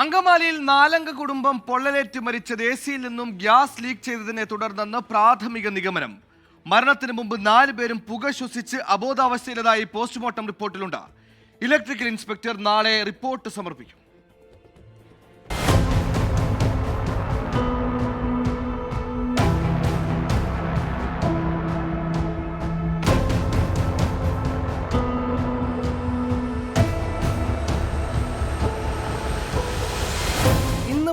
അങ്കമാലിയിൽ നാലംഗ കുടുംബം പൊള്ളലേറ്റ് മരിച്ചത് എ സിയിൽ നിന്നും ഗ്യാസ് ലീക്ക് ചെയ്തതിനെ തുടർന്നെന്ന് പ്രാഥമിക നിഗമനം. മരണത്തിന് മുമ്പ് നാല് പേരും പുക ശ്വസിച്ച് അബോധാവസ്ഥയിലതായി പോസ്റ്റ്മോർട്ടം റിപ്പോർട്ടിലുണ്ട്. ഇലക്ട്രിക്കൽ ഇൻസ്പെക്ടർ നാളെ റിപ്പോർട്ട് സമർപ്പിക്കും.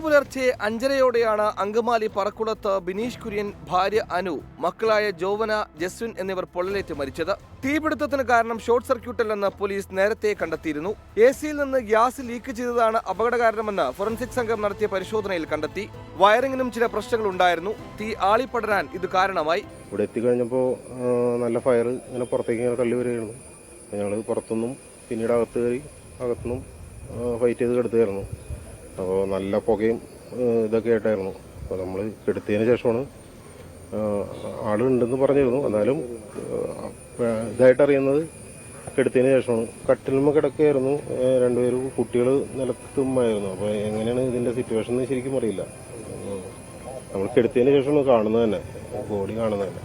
പുലർച്ചെ അഞ്ചരയോടെയാണ് അങ്കമാലി പറക്കുളത്ത് ബിനീഷ് കുര്യൻ ഭാര്യ അനു മക്കളായ ജോവന ജസ്വിൻ എന്നിവർ പൊള്ളലേറ്റ് മരിച്ചത്. തീപിടുത്തത്തിന് കാരണം ഷോർട്ട് സർക്യൂട്ടല്ലെന്ന് പോലീസ് നേരത്തെ കണ്ടെത്തിയിരുന്നു. എ സിയിൽ നിന്ന് ഗ്യാസ് ലീക്ക് ചെയ്തതാണ് അപകടകാരണമെന്ന് ഫോറൻസിക് സംഘം നടത്തിയ പരിശോധനയിൽ കണ്ടെത്തി. വയറിങ്ങിനും ചില പ്രശ്നങ്ങൾ ഉണ്ടായിരുന്നു. തീ ആളിപ്പടരാൻ ഇത് കാരണമായി. ഇവിടെ എത്തിക്കഴിഞ്ഞപ്പോൾ നല്ല ഫയർ ഇങ്ങനെ പുറത്തേക്ക് ഇങ്ങനെ തള്ളി വരികയായിരുന്നു. ഞങ്ങൾ പുറത്തുനിന്നും പിന്നീട് അകത്ത് കയറി അകത്തുനിന്നും ഫൈറ്റ് ചെയ്ത് കിടത്തുകയായിരുന്നു. അപ്പോൾ നല്ല പുകയും ഇതൊക്കെ ആയിട്ടായിരുന്നു. അപ്പോൾ നമ്മൾ എടുത്തതിന് ശേഷമാണ് ആളുണ്ടെന്ന് പറഞ്ഞിരുന്നു. എന്നാലും ഇതായിട്ട് അറിയുന്നത് എടുത്തതിന് ശേഷമാണ്. കട്ടിലുമ്മ കിടക്കുകയായിരുന്നു രണ്ടുപേരും കുട്ടികൾ നിലത്തുമായിരുന്നു. അപ്പോൾ എങ്ങനെയാണ് ഇതിന്റെ സിറ്റുവേഷൻ എന്ന് ശരിക്കും അറിയില്ല. നമ്മൾ കെടുത്തതിന് ശേഷമാണ് കാണുന്നത് തന്നെ. ബോഡി കാണുന്നത് തന്നെ.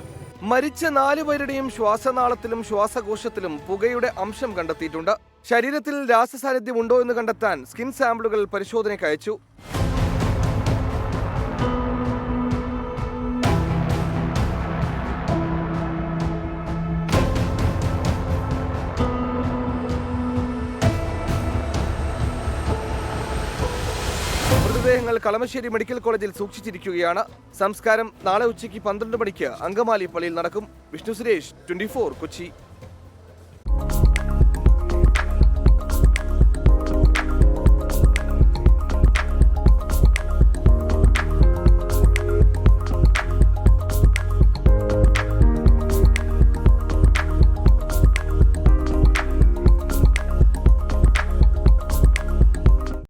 മരിച്ച നാലു പേരുടെയും ശ്വാസനാളത്തിലും ശ്വാസകോശത്തിലും പുകയുടെ അംശം കണ്ടെത്തിയിട്ടുണ്ട്. ശരീരത്തിൽ രാസസാന്നിധ്യം ഉണ്ടോ എന്ന് കണ്ടെത്താൻ സ്കിൻ സാമ്പിളുകൾ പരിശോധനയ്ക്ക് അയച്ചു. മൃതദേഹങ്ങൾ കളമശ്ശേരി മെഡിക്കൽ കോളേജിൽ സൂക്ഷിച്ചിരിക്കുകയാണ്. സംസ്കാരം നാളെ ഉച്ചയ്ക്ക് പന്ത്രണ്ട് മണിക്ക് അങ്കമാലി പള്ളിയിൽ നടക്കും. വിഷ്ണു സുരേഷ് ട്വന്റി കൊച്ചി.